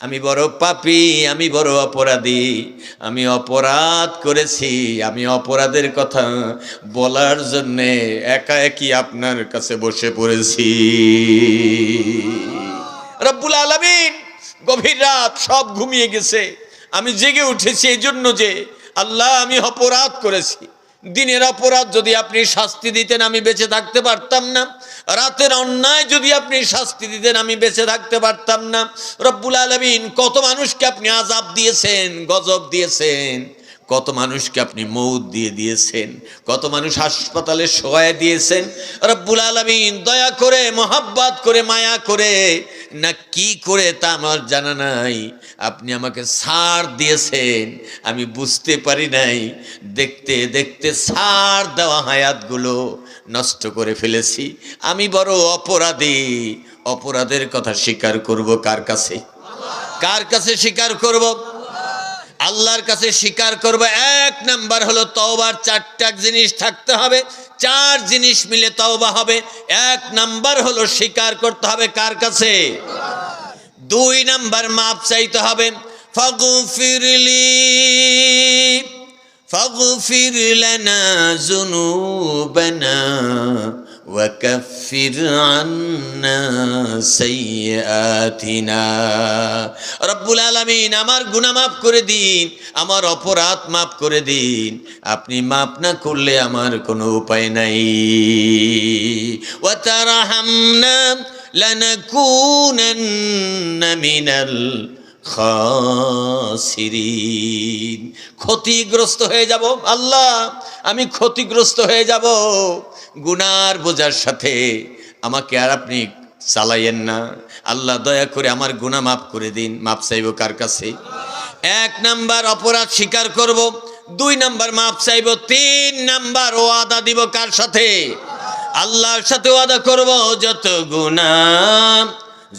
আমি বড় পাপী, আমি বড় অপরাধী, আমি অপরাধ করেছি, আমি অপরাধের কথা বলার জন্যে একা একই আপনার কাছে বসে পড়েছি। রব্বুল আলমিন, গভীর রাত সব ঘুমিয়ে গেছে। আমি জেগে উঠেছি এই জন্য যে আল্লাহ আমি অপরাধ করেছি। দিনের অপরাধ যদি আপনি শাস্তি দিতেন আমি বেঁচে থাকতে পারতাম না। রাতের অন্যায় যদি আপনি শাস্তি দিতেন আমি বেঁচে থাকতে পারতাম না। রব্বুল আলমিন কত মানুষকে আপনি আজাব দিয়েছেন, গজব দিয়েছেন। কত মানুষকে আপনি মৌত দিয়ে দিয়েছেন, কত মানুষ হাসপাতালে শোয়া দিয়েছেন। রব্বুল আলমিন দয়া করে, মোহাব্বাত করে, মায়া করে, না কি করে তা আমার জানা নাই। আপনি আমাকে সার দিয়েছেন, আমি বুঝতে পারি নাই। দেখতে দেখতে সার দেওয়া হায়াতগুলো নষ্ট করে ফেলেছি। আমি বড় অপরাধী। অপরাধের কথা স্বীকার করব কার কাছে? কার কাছে স্বীকার করব? আল্লাহর কাছে স্বীকার করব, এক নাম্বার হলো তওবার চারটা জিনিস থাকতে হবে, চার জিনিস মিলে তওবা হবে, এক নাম্বার হলো স্বীকার করতে হবে কার কাছে? দুই নাম্বার মাপ চাইতে হবে, ফাগফিরলি, ফাগফির লানা যুনুবানা وكفر عنا سيئاتنا রব্বুল আলামিন আমার গুনাহ মাফ করে দিন আমার অপরাধ মাফ করে দিন আপনি মাফ না করলে আমার কোনো উপায় নাই ওয়াতারহামনা লানাকুনান্না মিনাল খাসিরিন ক্ষতিগ্রস্ত হয়ে যাব আল্লাহ আমি ক্ষতিগ্রস্ত হয়ে যাব গুনার বোঝার সাথে আমাকে আর আপনি চালাইয়েন না। আল্লাহ দয়া করে আমার গুনাহ মাফ করে দিন। মাপ চাইব কার কাছে? এক নাম্বার অপরাধ স্বীকার করব, দুই নাম্বার মাপ চাইব, তিন নাম্বার ওয়াদা দিব কার সাথে? আল্লাহর সাথে ওয়াদা করব, যত গুণা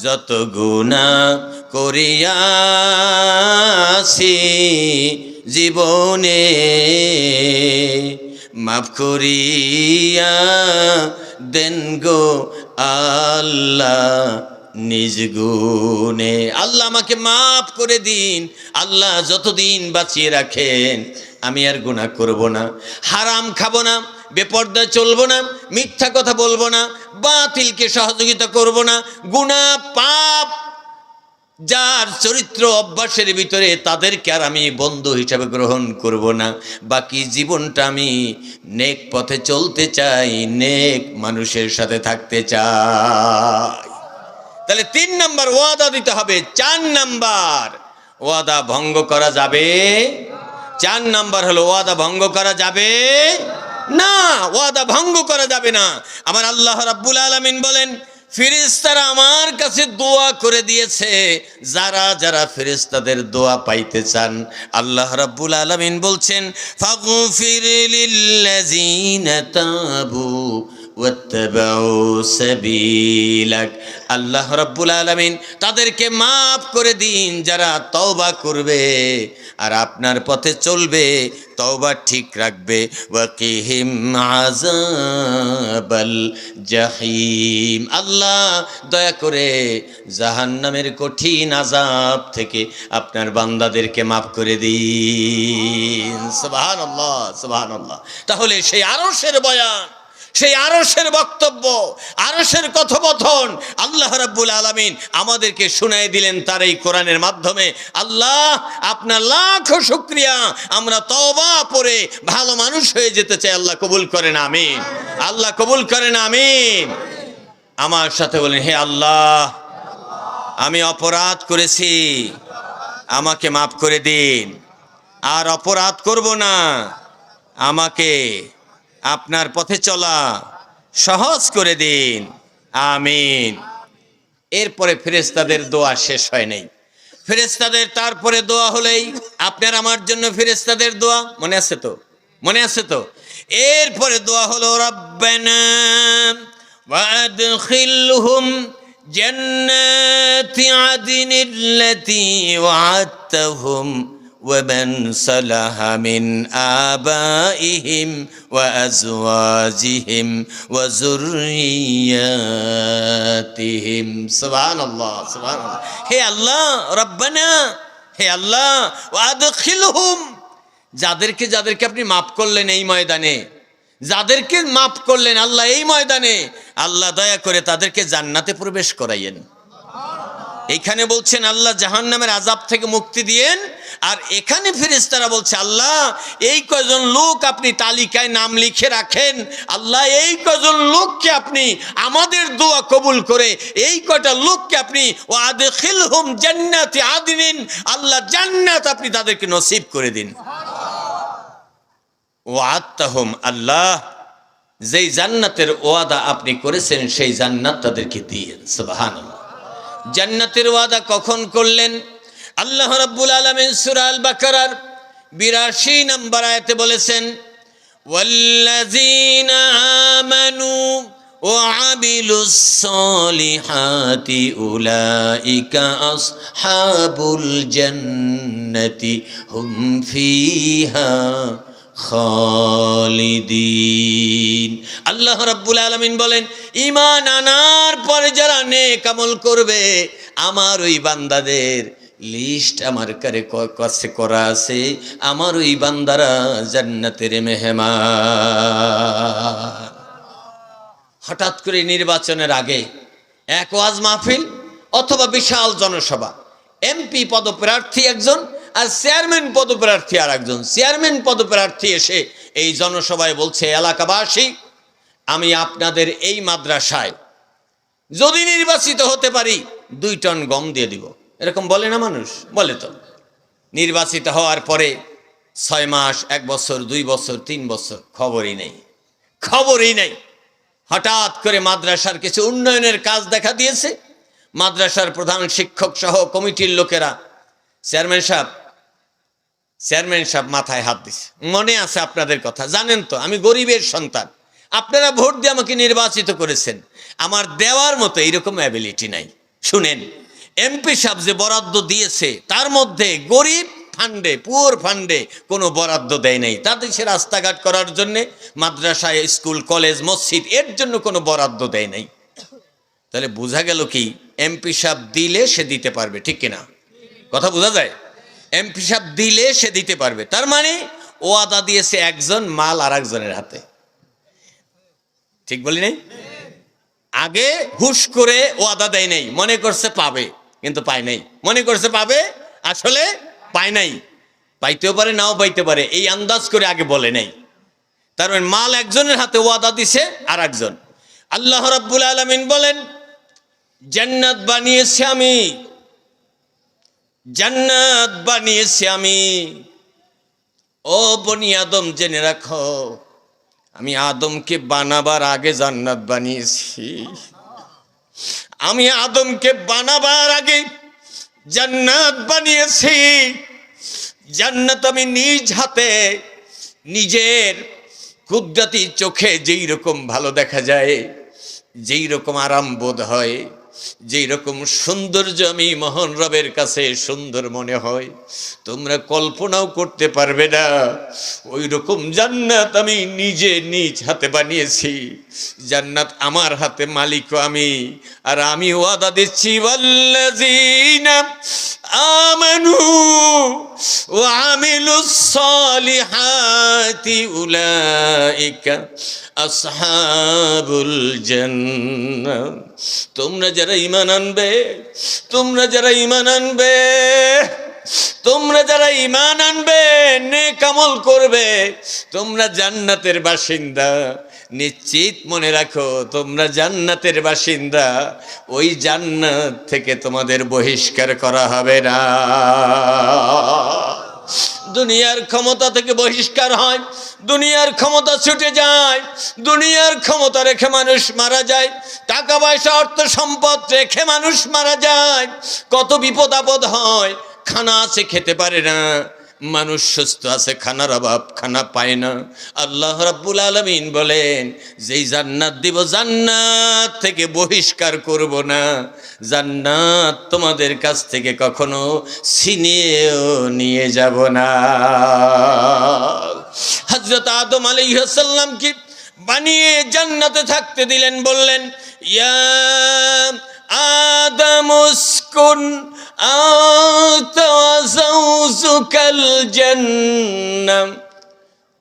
যত গুণা করিয়াছি জীবনে। মাফ করিয়া দেন গো আল্লাহ নিজ গুণে। আল্লাহ আমাকে মাফ করে দিন। আল্লাহ যতদিন বাঁচিয়ে রাখেন, আমি আর গুনাহ করব না। হারাম খাব না বেপর্দা চলবো না, মিথ্যা কথা বলব না, বাতিলকে সহযোগিতা করব না, গুনাহ পাপ যার চরিত্র অভ্যাসের ভিতরে তাদেরকে আর আমি বন্ধু হিসাবে গ্রহণ করব না। বাকি জীবনটা আমি নেক পথে চলতে চাই, নেক মানুষের সাথে থাকতে চাই। তাহলে তিন নাম্বার ওয়াদা দিতে হবে। চার নাম্বার ওয়াদা ভঙ্গ করা যাবে? চার নাম্বার হলো ওয়াদা ভঙ্গ করা যাবে? না, ওয়াদা ভঙ্গ করা যাবে না। আমার আল্লাহ রাব্বুল আলামিন বলেন ফিরিস্তারা আমার কাছে দোয়া করে দিয়েছে, যারা যারা ফিরিস্তাদের দোয়া পাইতে চান। আল্লাহ রাব্বুল আলামিন বলছেন, ফাগফির লিল্লাযিনা তাবু আল্লাহ রাব্বুল আলামিন তাদেরকে মাফ করে দিন যারা তওবা করবে আর আপনার পথে চলবে, তওবা ঠিক রাখবে। জাহিম। আল্লাহ দয়া করে জাহান্নামের কঠিন আযাব থেকে আপনার বান্দাদেরকে মাফ করে দিন। সুবহানাল্লাহ সুবহানাল্লাহ। তাহলে সেই আরশের বয়ান সেই আরসের বক্তব্য আরসের কথোপথন আল্লাহ রাব্বুল আলামিন আমাদেরকে শুনাই দিলেন তার এই কোরআনের মাধ্যমে। আল্লাহ, আপনার লাখো শুক্রিয়া, আমরা তওবা পরে ভালো মানুষ হয়ে যেতে চাই, আল্লাহ কবুল করেন, আমিন। আল্লাহ কবুল করেন, আমিন। আমার সাথে বলেন, হে আল্লাহ, আমি অপরাধ করেছি, আমাকে মাফ করে দিন। আর অপরাধ করব না, আমাকে আপনার পথে চলা সহজ করে দিন। আমিন। এরপরে ফেরেস্তাদের দোয়া শেষ হয় নাই। ফেরেস্তাদের তারপরে দোয়া হলেই আপনার আমার জন্য ফেরেস্তাদের দোয়া মনে আছে তো? মনে আছে তো? এরপরে দোয়া হলো, রব্বানা জন্নতি জান্নাতি আদিনিল্লাতি ওয়াআতাহুম ومن صلح من آبائهم وأزواجهم وذرياتهم سبحان الله سبحان الله হে আল্লাহ রব্বানা হে আল্লাহ ওয়াদখিলহুম যাদেরকে যাদেরকে আপনি মাফ করলেন এই ময়দানে যাদেরকে মাফ করলেন আল্লাহ এই ময়দানে আল্লাহ দয়া করে তাদেরকে জান্নাতে প্রবেশ করাইয়েন এখানে বলছেন আল্লাহ জাহান নামের আজাব থেকে মুক্তি দিয়েন। আর এখানে ফেরেশতারা বলছে, আল্লাহ, এই কয়জন লোক আপনি তালিকায় নাম লিখে রাখেন। আল্লাহ, এই কয়জন লোককে আপনি আমাদের দোয়া কবুল করে, এই কটা লোককে আপনি ও আদখিল হুম জান্নাতে আদিনিন, আল্লাহ জান্নাত আপনি তাদেরকে নসিব করে দিন। ও আত্মাহম আল্লাহ, যেই জান্নাতের ওয়াদা আপনি করেছেন, সেই জান্নাত তাদেরকে দিয়েন সুবহানাল্লাহ। জান্নাতের ওয়াদা কখন করলেন আল্লাহ রাব্বুল আলামিন সূরা আল বাকারার 82 নম্বর আয়াতে বলেছেন ওয়াল্লাযীনা আমানু وعملوا الصالحات أولئك أصحاب الجنة هم فيها খালিদিন। আল্লাহ রাব্বুল আলামিন বলেন, ঈমান আনার পরে যারা নেক আমল করবে, আমার ওই বান্দাদের লিস্ট আমার কারে কাছে করা আছে, আমার ওই বান্দারা জান্নাতের মেহমান। হঠাৎ করে নির্বাচনের আগে এক ওয়াজ মাহফিল অথবা বিশাল জনসভা। এমপি পদপ্রার্থী একজন আর চেয়ারম্যান পদপ্রার্থী আর একজন চেয়ারম্যান পদপ্রার্থী এসে এই জনসভায় বলছে, এলাকাবাসী, আমি আপনাদের এই মাদ্রাসায় যদি নির্বাচিত হতে পারি, দুই টন গম দিয়ে দিব। এরকম বলে না মানুষ? বলে তো। নির্বাচিত হওয়ার পরে ছয় মাস, এক বছর, দুই বছর, তিন বছর, খবরই নেই। খবরই নেই। হঠাৎ করে মাদ্রাসার কিছু উন্নয়নের কাজ দেখা দিয়েছে। মাদ্রাসার প্রধান শিক্ষক সহ কমিটির লোকেরা, চেয়ারম্যান সাহেব চেয়ারম্যান সাহেব মাথায় হাত দিছে। মনে আছে আপনাদের কথা? জানেন তো, আমি গরিবের সন্তান। আপনারা ভোট দিয়ে আমাকে নির্বাচিত করেছেন। আমার দেওয়ার মতো এইরকম অ্যাবিলিটি নাই। শুনেন এমপি সাহেব যে বরাদ্দ দিয়েছে, তার মধ্যে গরিব ফান্ডে পুয়ার ফান্ডে কোনো বরাদ্দ দেয় নাই। তাদের সে রাস্তাঘাট করার জন্য মাদ্রাসায় স্কুল, কলেজ, মসজিদ, এর জন্য কোনো বরাদ্দ দেয় নাই। তাহলে বোঝা গেল কি এমপি সাহেব দিলে সে দিতে পারবে, ঠিক কিনা? কথা বোঝা যায়? এমপি সাহেব দিলে সে দিতে পারবে। তার মানে ও আদা দিয়েছে একজন মাল আর একজনের হাতে। ঠিক বলি নাই? আগে হুশ করে ও আদা দেয় নাই, মনে করছে পাবে, কিন্তু পায় নাই। মনে করছে পাবে, আসলে পায় নাই। পাইতেও পারে, নাও পাইতে পারে, এই আন্দাজ করে আগে বলে নাই। তার মানে মাল একজনের হাতে ওয়াদা দিছে আর একজন। আল্লাহ রাব্বুল আলামিন বলেন, জান্নাত বানিয়েছি আমি জান্নাত বানিয়েছি আমি। ও বনি আদম, জেনে রাখো, আমি আদমকে বানাবার আগে জান্নাত বানিয়েছি। আমি আদমকে বানাবার আগে জান্নাত বানিয়েছি। জান্নাত আমি নিজ হাতে, নিজের কুদরতি চোখে যেই রকম ভালো দেখা যায়, যেই রকম আরাম বোধ হয় যেই রকম সৌন্দর্য আমি মহান রবের কাছে সুন্দর মনে হয়, তোমরা কল্পনাও করতে পারবে না। ওই রকম জান্নাত আমি নিজে নিজ হাতে বানিয়েছি। জান্নাত আমার হাতে মালিকও আমি, আর আমি ওয়াদা দিচ্ছি, ওয়াল্লাযীনা আমানু وعملوا الصالحات أولئك أصحاب الجنة তোমরা যারা ইমান আনবে তোমরা যারা ইমান আনবে তোমরা যারা ইমান আনবে নেক আমল করবে তোমরা জান্নাতের বাসিন্দা নিশ্চিত মনে রাখো, তোমরা জান্নাতের বাসিন্দা। ওই জান্নাত থেকে তোমাদের বহিষ্কার করা হবে না। দুনিয়ার ক্ষমতা থেকে বহিষ্কার হয়, দুনিয়ার ক্ষমতা ছুটে যায়, দুনিয়ার ক্ষমতা রেখে মানুষ মারা যায়, টাকা পয়সা, অর্থ সম্পদ রেখে মানুষ মারা যায়। কত বিপদ আপদ হয়, খানা আছে, খেতে পারে না। মানুষ সুস্থ আছে, খানার অভাব, খানা পায় না। আল্লাহ রাব্বুল আলমিন বলেন, যেই জান্নাত দিব, জান্নাত থেকে বহিষ্কার করব না। জান্নাত তোমাদের কাছ থেকে কখনো ছিনিয়েও নিয়ে যাব না। হজরত আদম আলাইসাল্লামকে বানিয়ে জান্নাতে থাকতে দিলেন? বললেন, ইয়া আদম ওয়া যাওজুকাল জান্নাম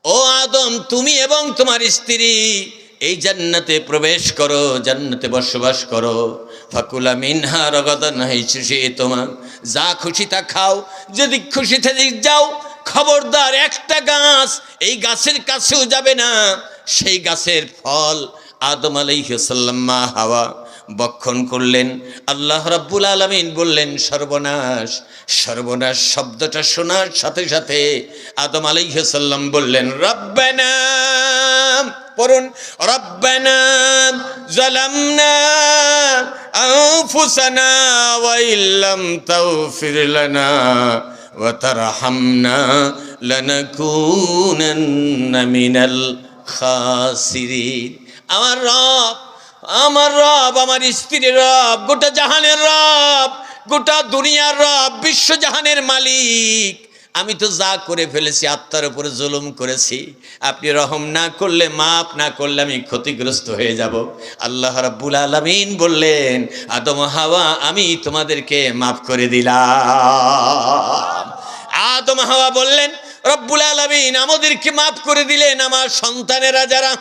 ও আদম, তুমি এবং তোমার স্ত্রী, এই জান্নাতে প্রবেশ করো, জান্নাতে বসবাস করো। ফাকুলা মিনহা রগদান হাইছে তোমার যা খুশি তা খাও, যদি খুশি থেকে যাও, খবরদার একটা গাছ, এই গাছের কাছেও যাবে না। সেই গাছের ফল আদম আলাইসাল্লাম মা হাওয়া বক্ষণ করলেন। আল্লাহ রাব্বুল আলমিন বললেন, সর্বনাশ সর্বনাশ শব্দটা শোনার সাথে সাথে আদম আলাইসাল্লাম বললেন, রব্বানা, পড়ুন, রব্বানা, জালামনা, আনফুসানা, ওয়া ইল্লাম তাগফির লানা, ওয়া তারহামনা মিনাল খাসিরিন। আমার রব আমার রব, আমার স্ত্রীর রব, গোটা জাহানের রব, গোটা দুনিয়ার রব, বিশ্ব জাহানের মালিক। আমি তো যা করে ফেলেছি, আত্মার উপরে জুলুম করেছি। আপনি রহম না করলে মাপ না করলে আমি ক্ষতিগ্রস্ত হয়ে যাব। আল্লাহ রাব্বুল আলামিন বললেন, আদম হাওয়া, আমি তোমাদেরকে মাফ করে দিলাম। আদম হাওয়া বললেন, রব্বুল আলামিন আমাদেরকে মাফ করে দিলেন, আমার সন্তানেরা যারা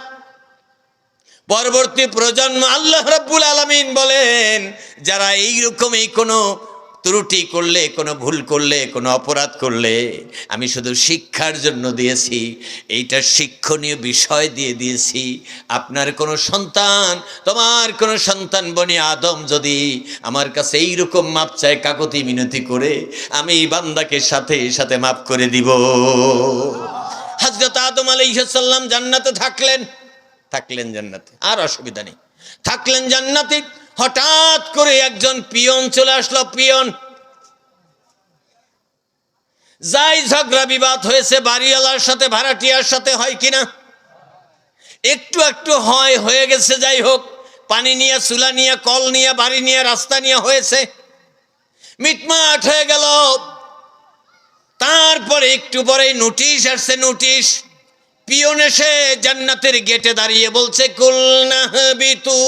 পরবর্তী প্রজন্ম আল্লাহ রাব্বুল আলামিন বলেন, যারা এই কোনো ত্রুটি করলে, কোনো ভুল করলে, কোনো অপরাধ করলে, আমি শুধু শিক্ষার জন্য দিয়েছি, এইটা শিক্ষণীয় বিষয় দিয়ে দিয়েছি। আপনার কোনো সন্তান, তোমার কোনো সন্তান বনি আদম যদি আমার কাছে এইরকম মাপ চায়, কাকতি মিনতি করে, আমি এই বান্দাকে সাথে সাথে মাপ করে দিব। হজরত আদম আলাইসাল্লাম জান্নাতে থাকলেন। থাকলেন জান্নাতে, আর অসুবিধা নেই। থাকলেন জান্নাতে, হঠাৎ করে একজন পিয়ন চলে আসলো, পিয়ন। যাই ঝগড়া বিবাদ হয়েছে, বাড়িওয়ালার সাথে, ভাড়াটিয়ার সাথে হয় কিনা? একটু একটু হয়, হয়ে গেছে, যাই হোক। পানি নিয়ে, চুলা নিয়ে, কল নিয়ে, বাড়ি নিয়ে, রাস্তা নিয়ে হয়েছে। মিটমাট হয়ে গেল। তারপরে একটু পরে নোটিশ আসছে, নোটিশ। পিয়ন এসে জান্নাতের গেটে দাঁড়িয়ে বলছে, কুলনা বিতু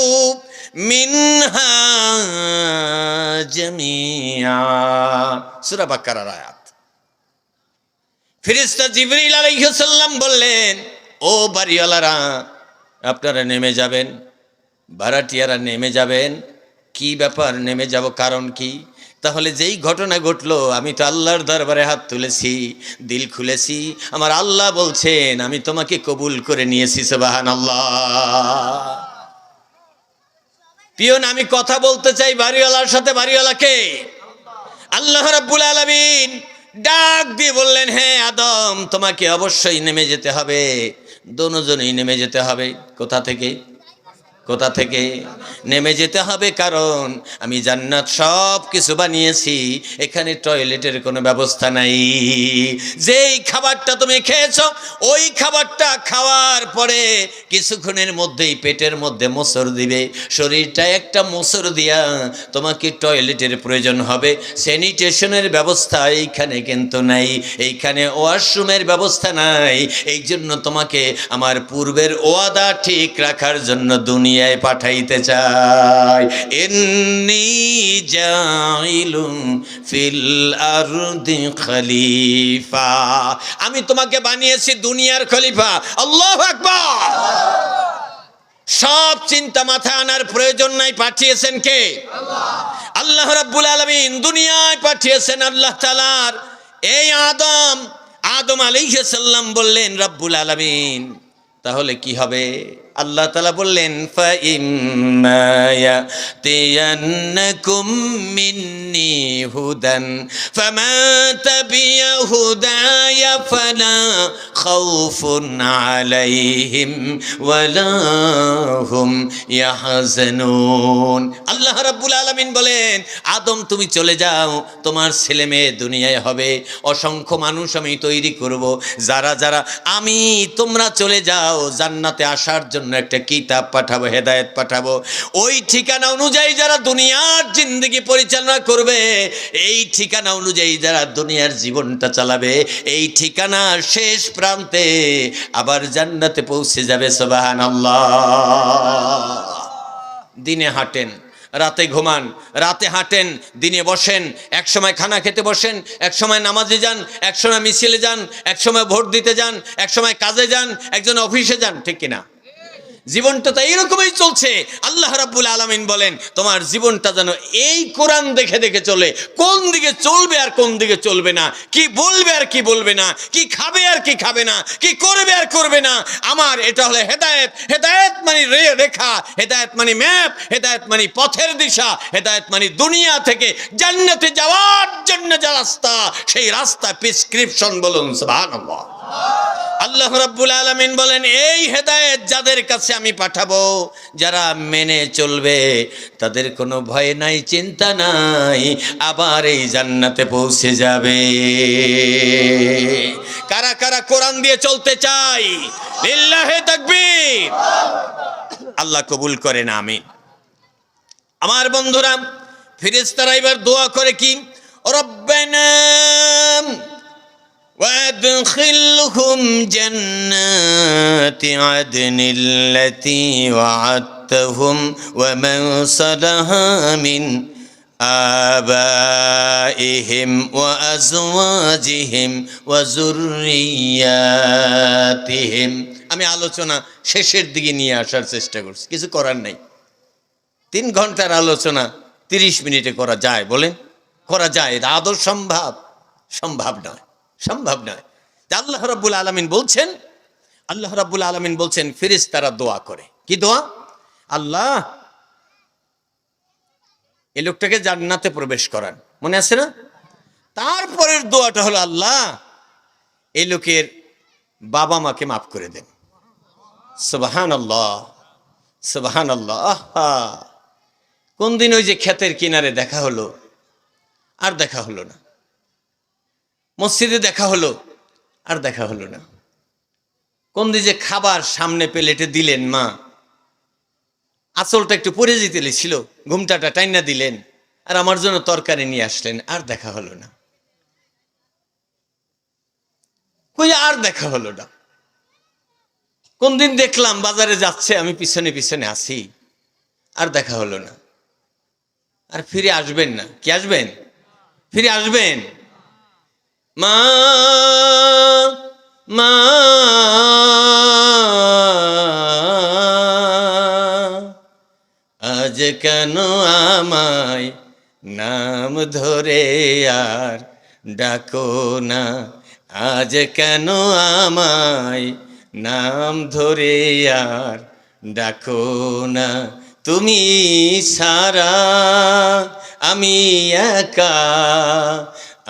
মিনহা জামিয়া। সূরা বাকারার আয়াত। ফিরিস্তা বললেন, ও বাড়িওয়ালারা, আপনারা নেমে যাবেন, ভাড়াটিয়ারা নেমে যাবেন, কি ব্যাপার, নেমে যাব কারণ কি? তাহলে যেই ঘটনা ঘটলো, আমি তো আল্লাহর দরবারে হাত তুলেছি, দিল খুলেছি। আমার আল্লাহ বলছেন, আমি তোমাকে কবুল করে নিয়েছি সুবাহান আল্লাহ পিয়ন আমি কথা বলতে চাই বাড়িওয়ালার সাথে, বাড়িওয়ালাকে। আল্লাহ রাব্বুল আলামিন ডাক দিয়ে বললেন হ্যাঁ আদম, তোমাকে অবশ্যই নেমে যেতে হবে। দোনোজনেই নেমে যেতে হবে। কোথা থেকে? কোথা থেকে? নেমে যেতে হবে কারণ আমি জান্নাত সব কিছু বানিয়েছি, এখানে টয়লেটের কোনো ব্যবস্থা নাই। যেই খাবারটা তুমি খেয়েছো, ওই খাবারটা খাওয়ার পরে কিছুক্ষণের মধ্যেই পেটের মধ্যে মোসর দিবে। শরীরটা একটা মোসর দিয়া তোমাকে টয়লেটের প্রয়োজন হবে। স্যানিটেশনের ব্যবস্থা এইখানে কিন্তু নাই, এইখানে ওয়াশরুমের ব্যবস্থা নাই। এই জন্য তোমাকে আমার পূর্বের ওয়াদা ঠিক রাখার জন্য দুনিয়ায় পাঠাইতে চাই। এন্নি জাইলুম ফিল খলিফা। আমি তোমাকে বানিয়েছি দুনিয়ার খলিফা। আল্লাহু আকবার! সব চিন্তা মাথায় আনার প্রয়োজন নাই, পাঠিয়েছেন কে? আল্লাহ রাব্বুল আলামিন দুনিয়ায় পাঠিয়েছেন আল্লাহ তাআলার। এই আদম আদম আলাইহিস সালাম বললেন, রাব্বুল আলামিন, তাহলে কি হবে? আল্লাহ তালা বললেন মিন্নি হুদান হুদায়া ফালা খাউফুন আলাইহিম ওয়ালাহুম ইয়াহজানুন। আল্লাহ রাব্বুল আলামিন বলেন, আদম, তুমি চলে যাও, তোমার ছেলে মেয়ে দুনিয়ায় হবে। অসংখ্য মানুষ আমি তৈরি করব। যারা যারা, আমি তোমরা চলে যাও, জান্নাতে আসার জন্য একটা কিতাব পাঠাবো, হেদায়েত পাঠাবো। ওই ঠিকানা অনুযায়ী যারা দুনিয়ার জিন্দগি পরিচালনা করবে, এই ঠিকানা অনুযায়ী যারা দুনিয়ার জীবনটা চালাবে, এই ঠিকানা শেষ প্রান্তে আবার জান্নাতে পৌঁছে যাবে সোবাহান দিনে হাঁটেন, রাতে ঘুমান, রাতে হাঁটেন, দিনে বসেন, এক সময় খানা খেতে বসেন, এক সময় নামাজে যান, এক সময় মিছিলে যান, এক সময় ভোট দিতে যান, এক সময় কাজে যান, একজন অফিসে যান, ঠিক কিনা? জীবনটা তো এইরকমই চলছে। আল্লাহ রাব্বুল আলামিন বলেন, তোমার জীবনটা যেন এই কোরআন দেখে দেখে চলে। কোন দিকে চলবে আর কোন দিকে চলবে না? কি বলবে আর কি বলবে না? কি খাবে আর কি খাবে না? কি করবে আর করবে না? আমার এটা হলো হেদায়েত। হেদায়েত মানে রে- রেখা, হেদায়েত মানে ম্যাপ, হেদায়েত মানে পথের দিশা, হেদায়েত মানে দুনিয়া থেকে জান্নাতে যাওয়ার জন্য যে রাস্তা, সেই রাস্তা প্রেসক্রিপশন বলুন, সুবহানাল্লাহ। আল্লাহ রাব্বুল আলামিন বলেন, এই হেদায়েত যাদের কাছে আমি পাঠাবো, যারা মেনে চলবে, তাদের কোনো ভয় নাই, চিন্তা নাই, আবার এই জান্নাতে পৌঁছে যাবে। কারা কারা কোরআন দিয়ে চলতে চাই লিল্লাহে তাকবীর। আল্লাহ কবুল করেন, আমিন। আমার বন্ধুরা ফিরেস্তারা এবার দোয়া করে কি? রব্বানা وادخلهم جنات عدن التي وعدتهم ومن صلح من آبائهم وأزواجهم وذرياتهم আমি আলোচনা শেষের দিকে নিয়ে আসার চেষ্টা করছি কিছু করার নাই তিন ঘন্টার আলোচনা তিরিশ মিনিটে করা যায় বলেন করা যায় এটা আদর সম্ভব সম্ভব নয় সম্ভব নয়। তা আল্লাহ রাব্বুল আলামিন বলছেন, আল্লাহ রাব্বুল আলামিন বলছেন ফিরিস তারা দোয়া করে। কি দোয়া? আল্লাহ এই লোকটাকে জান্নাতে প্রবেশ করান। মনে আছে না? তারপরের দোয়াটা হলো, আল্লাহ এই লোকের বাবা মাকে মাফ করে দেন। সুবাহান আল্লাহ সুবাহান আল্লাহ কোন দিন ওই যে ক্ষেতের কিনারে দেখা হলো, আর দেখা হলো না। মসজিদে দেখা হলো, আর দেখা হলো না। কোন যে খাবার সামনে প্লেটে দিলেন মা, আঁচলটা একটু পরে যেতে ছিল ঘুমটাটা টাইনা দিলেন, আর আমার জন্য তরকারি নিয়ে আসলেন, আর দেখা হলো না। কই আর দেখা হলো না। কোন দিন দেখলাম বাজারে যাচ্ছে, আমি পিছনে পিছনে আসি আর দেখা হলো না। আর ফিরে আসবেন না। কি আসবেন? ফিরে আসবেন? মা মা, আজ কেন আমায় নাম ধরে আর ডাকো না? আজ কেন আমায় নাম ধরে আর ডাকো না? তুমি সারা আমি একা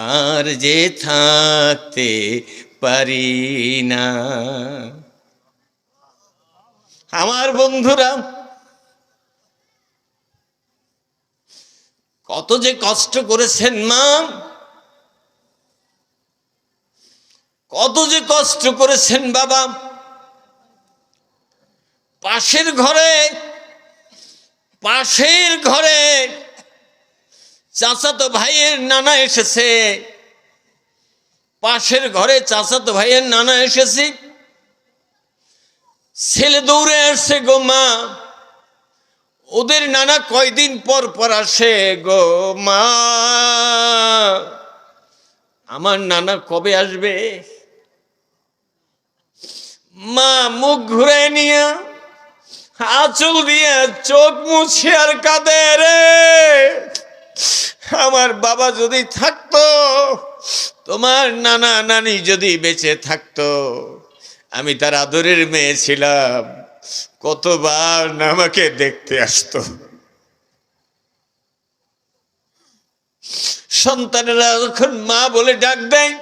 আর যে থাকতে পারি না। আমার বন্ধুরা, কত যে কষ্ট করেছেন মা, কত যে কষ্ট করেছেন বাবা। পাশের ঘরে পাশের ঘরে চাচাতো ভাইয়ের নানা এসেছে। পাশের ঘরে চাচাতো ভাইয়ের নানা এসেছে। ছেলে দৌড়ে আসছে গো মা। ওদের নানা কয়দিন পর পর আসে গো মা। আমার নানা কবে আসবে? মা মুখ ঘুরে নিয়ে আঁচল দিয়ে চোখ মুছে আর কাঁদে রে। আমার বাবা যদি থাকতো, তোমার নানা নানি যদি বেঁচে থাকতো, আমি তার আদরের মেয়ে ছিলাম। কতবার আমাকে দেখতে আসতো। সন্তানেরা যখন মা বলে ডাক দেয়,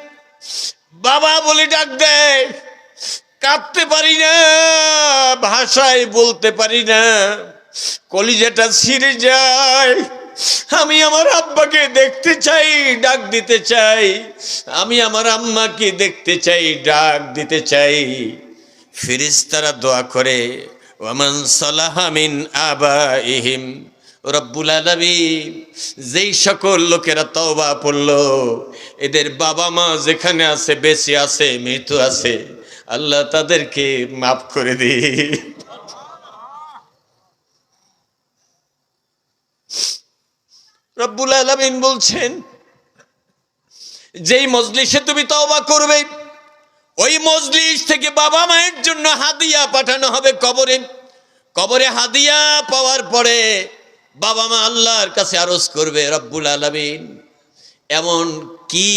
বাবা বলে ডাক দেয়, কাঁদতে পারি না, ভাষায় বলতে পারি না, কলিজাটা ছিঁড়ে যায়। আমি আমার আব্বাকে দেখতে চাই, ডাক দিতে চাই। আমি আমার আম্মাকে দেখতে চাই, ডাক দিতে চাই। ফিরিস্তারা দোয়া করে ওমান সালাহামিন আবা ইহিম রব্বুল আলামিন। যেই সকল লোকেরা তওবা পড়ল, এদের বাবা মা যেখানে আছে, বেঁচে আছে মৃত্যু আছে, আল্লাহ তাদেরকে মাফ করে দি রব্বুল আলমিন বলছেন, যেই মজলিসে তুমি তওবা করবে, ওই মজলিস থেকে বাবা মায়ের জন্য হাদিয়া পাঠানো হবে কবরে। কবরে হাদিয়া পাওয়ার পরে বাবা মা আল্লাহর কাছে আরজ করবে, রব্বুল আলমিন, এমন কি